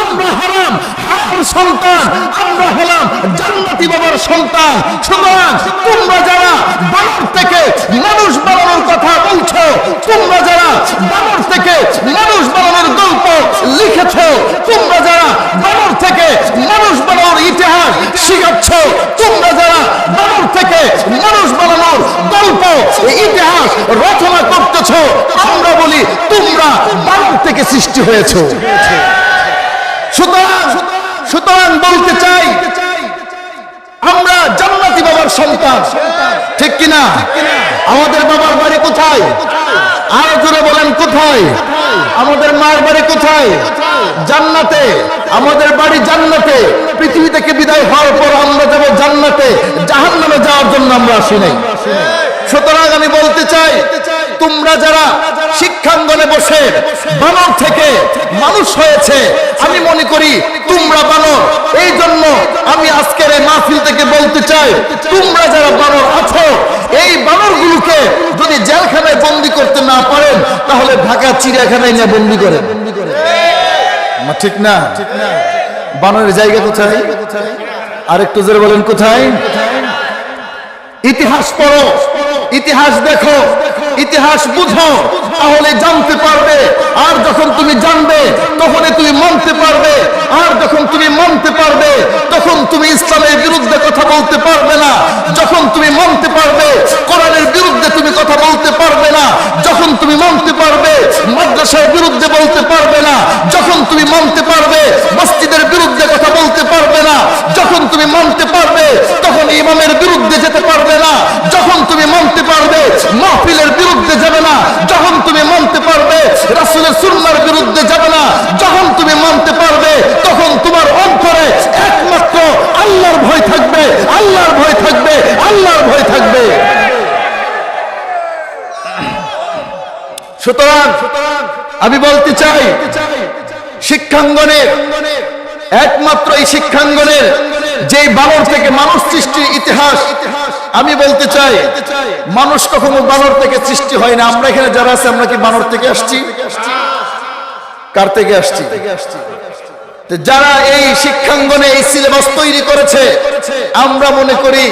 আমরা হারাম সন্তান, আমরা হলাম জান্নাতি বাবার সন্তান। সুতরাং তোমরা যারা বানর থেকে মানুষ বানানোর কথা বলছো, তোমরা যারা বানর থেকে মানুষ বানানোর গল্প লিখেছ, তোমরা যারা বানর থেকে মানুষ বানানোর ইতিহাস শিখাচ্ছ, তোমরা যারা বানর থেকে মানুষ বানানোর গল্প, ইতিহাস রচনা করতেছ, আমরা বলি তোমরা বানর থেকে সৃষ্টি হয়েছ। সুতরাং বলতে চাই, আমরা জান্নাতি বাবার সন্তান। ঠিক কিনা? আমাদের বাবার বাড়ি কোথায়? আরও জোরে বলেন, কোথায়? আমাদের মায়ের বাড়ি কোথায়? জান্নাতে। আমাদের বাড়ি জান্নাতে। পৃথিবী থেকে বিদায় হওয়ার পর আমরা যাব জান্নাতে। জাহান্নামে যাওয়ার জন্য আমরা আসি নাই। সুতরাং আমি বলতে চাই তোমরা যারা শিক্ষাঙ্গনে বসে বানর থেকে মানুষ হয়েছে আমি মনে করি তোমরা বানর। এই জন্য আমি আজকের এই মাহফিল থেকে বলতে চাই তোমরা যারা বানর আছো এই বানরগুলোকে যদি জেলখানায় বন্দি করতে না পারেন তাহলে ঢাকা চিড়িয়াখানায় নিয়ে বন্দি করেন। মা, ঠিক না? বানরের জায়গা কোথায়? আরেকটু জোরে বলেন কোথায়? ইতিহাস পড়ো ইতিহাস দেখো। ইতিহাস বুঝো, তাহলে জানতে পারবে। আর যখন তুমি জানবে, তখনই তুমি মানতে পারবে। আর যখন তুমি মানতে পারবে, তখন তুমি ইসলামের বিরুদ্ধে কথা বলতে পারবে না। যখন তুমি মানতে পারবে, কোরআনের বিরুদ্ধে তুমি কথা বলতে পারবে না। যখন তুমি মানতে পারবে, মাদ্রাসার বিরুদ্ধে বলতে পারবে না। যখন তুমি মানতে পারবে, মসজিদের বিরুদ্ধে কথা বলতে পারবে না। যখন তুমি মানতে পারবে, তখন ইমামের বিরুদ্ধে যেতে পারবে না। যখন তুমি মানতে পারবে, মাহফিলের বিরুদ্ধে যাবে না যখন তুমি মানতে পারবে রাসুলের সুন্নার বিরুদ্ধে যাবে না। যখন তুমি মানতে পারবে, তখন তোমার অন্তরে একমাত্র আল্লাহর ভয় থাকবে, আল্লাহর ভয় থাকবে, আল্লাহর ভয় থাকবে। সুতরাং আমি বলতে চাই, শিক্ষাঙ্গনের, একমাত্র এই শিক্ষাঙ্গনের যে বানর থেকে মানুষ সৃষ্টির ইতিহাস আমি বলতে চাই, মানুষ কখনো বানর থেকে সৃষ্টি হয় না। আমরা এখানে যারা আছে, আমরা কি বানর থেকে আসছি? কার থেকে আসছি? যারা এই শিক্ষাঙ্গনে এই সিলেবাস তৈরি করেছে, আমরা মনে করি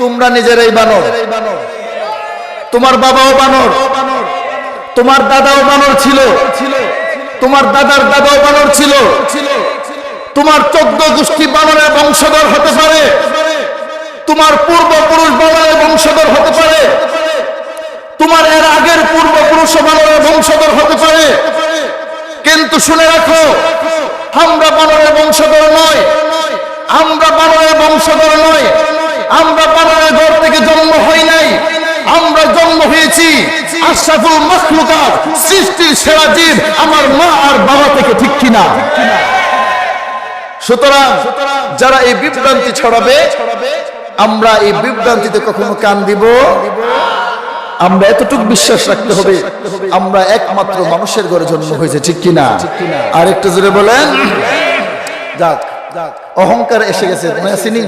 তোমরা নিজেরাই বানর। তোমার বাবাও বানর। তোমার দাদাও বানর ছিল। তোমার দাদার দাদাও বানর ছিল। তোমার চোদ্দ গোষ্ঠী বানরের বংশধর হতে পারে। তোমার পূর্বপুরুষ বানরের বংশধর হতে পারে। তোমার এর আগের পূর্বপুরুষ বানরের বংশধর হতে পারে। কিন্তু শুনে রাখো, আমরা বানরের বংশধর নয়। আমরা বানরের বংশধর নয়। আমরা বানরের ঘর থেকে জন্ম হই নাই। আমরা জন্ম হয়েছি আশরাফুল মখলুকাত সৃষ্টির সেরা জীব আমার মা আর বাবা থেকে ঠিক কিনা। সুতরাং যারা এই বিভ্রান্তি ছড়াবে আমরা এই বিভ্রান্তিতে কখনো কান দিব? আমরা এতটুকু বিশ্বাস রাখতে হবে, আমরা একমাত্র মানুষের ঘরে জন্ম হয়েছে, ঠিক কিনা? আর একটু জোরে বলেন। যাক, অহংকার এসে গেছে, মনে আসেনি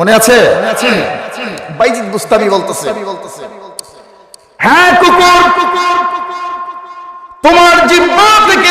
মনে আছে? বাইজিদ বুস্তামি বলতেছে। হ্যাঁ কুকুর, তোমার জিব্বা থেকে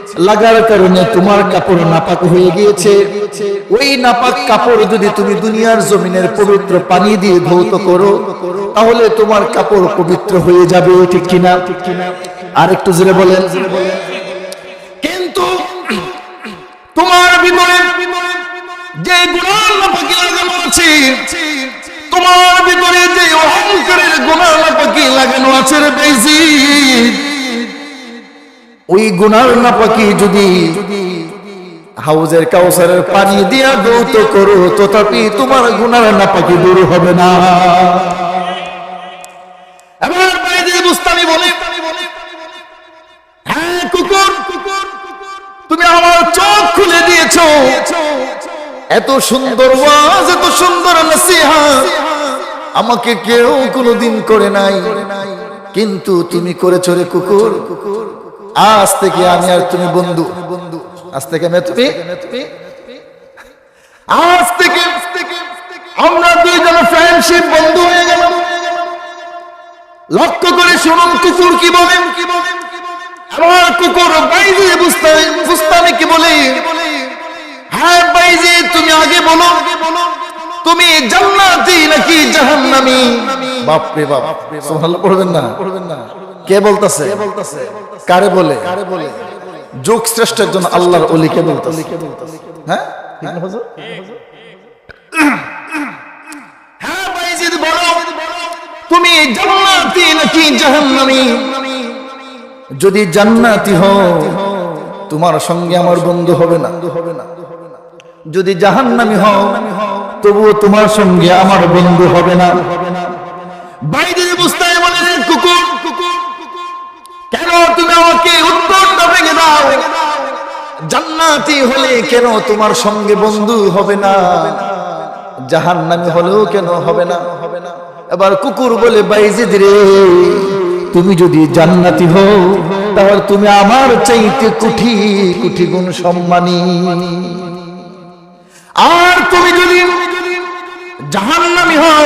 লাগার কারণে তোমার কাপড় নাপাক হয়ে গিয়েছে। ওই নাপাক কাপড় যদি তুমি দুনিয়ার জমিনের পবিত্র পানি দিয়ে ধৌত করো, তাহলে তোমার কাপড় পবিত্র হয়ে যাবে, ঠিক কিনা? আর একটু জোরে বলেন। কিন্তু তোমার যে তোমার ভিতরে যে অহংকারের গুণার নাপাকি লাগানো আছে রে বেশি ওই গুনার নাপাকি যদি হাউজের কাউসারের পানি দিয়া দৌত করো, তথাপি তোমার গুনার নাপাকি দূর হবে না। হ্যাঁ তুমি আমার চোখ খুলে দিয়েছ। এত সুন্দর ওয়াজ, এত সুন্দর নসিহা আমাকে কেউ কোনোদিন করে নাই। কিন্তু তুমি করেছ রে কুকুর কুকুর আজ থেকে আমি আর তুমি বন্ধু। আজ থেকে আমি তুমি? আজ থেকে আমরা দুইজন ফ্রেন্ডশিপ বন্ধু হয়ে গেলাম। লক্ষ্য করে শুনুন, কুকুর কি বলেন কি বলেন আমার কুকুর বাইরে বুঝতে বুঝতামে কি বলে? হ্যাঁ বাইরে তুমি আগে বলো। আগে বলো তুমি জান্নাতি নাকি জাহান্নামি? বাপ রে বাপ, সুবহানাল্লাহ পড়বেন না পড়বেন না। কে বলতাছে? কারে বলে? কারে বলে? যোগ শ্রেষ্ঠ একজন আল্লাহর ওলি কে বলতাছে? হ্যাঁ? হ্যাঁ? বাইজিদ বলো। তুমি জান্নাতি নাকি জাহান্নামি? যদি জান্নাতি হও তোমার সঙ্গে আমার বন্ধু হবে না। যদি জাহান্নামি হও তবুও তোমার সঙ্গে আমার বন্ধু হবে না। বাইরে বুঝতে বলে কুকুর। তুমি আমাকে উত্তরটা ভেঙে দাও। জান্নাতি হলে কেন তোমার সঙ্গে বন্ধু হবে না? জাহান্নামি হলেও কেন হবে না? এবার কুকুর বলে, বাইজিদ রে, তুমি যদি জান্নাতি হও, তাহলে তুমি আমার চাইতে কুঠি কুঠি গুণ সম্মানী। আর তুমি যদি জাহান্নামি হও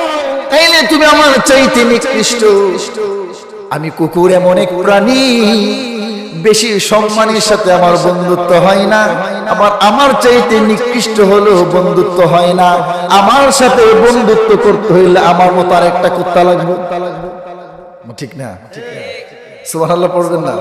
তাইলে তুমি আমার চাইতে নিকৃষ্ট। আমি কুকুর এমন এক প্রাণী, বেশি সম্মানের সাথে আমার বন্ধুত্ব হয় না। আবার আমার চাইতে নিকৃষ্ট হলেও বন্ধুত্ব হয় না। আমার সাথে বন্ধুত্ব করতে হইলে আমার মতো আর একটা কুত্তা লাগবে। ঠিক না? সুবহানাল্লাহ, পড়বেন না?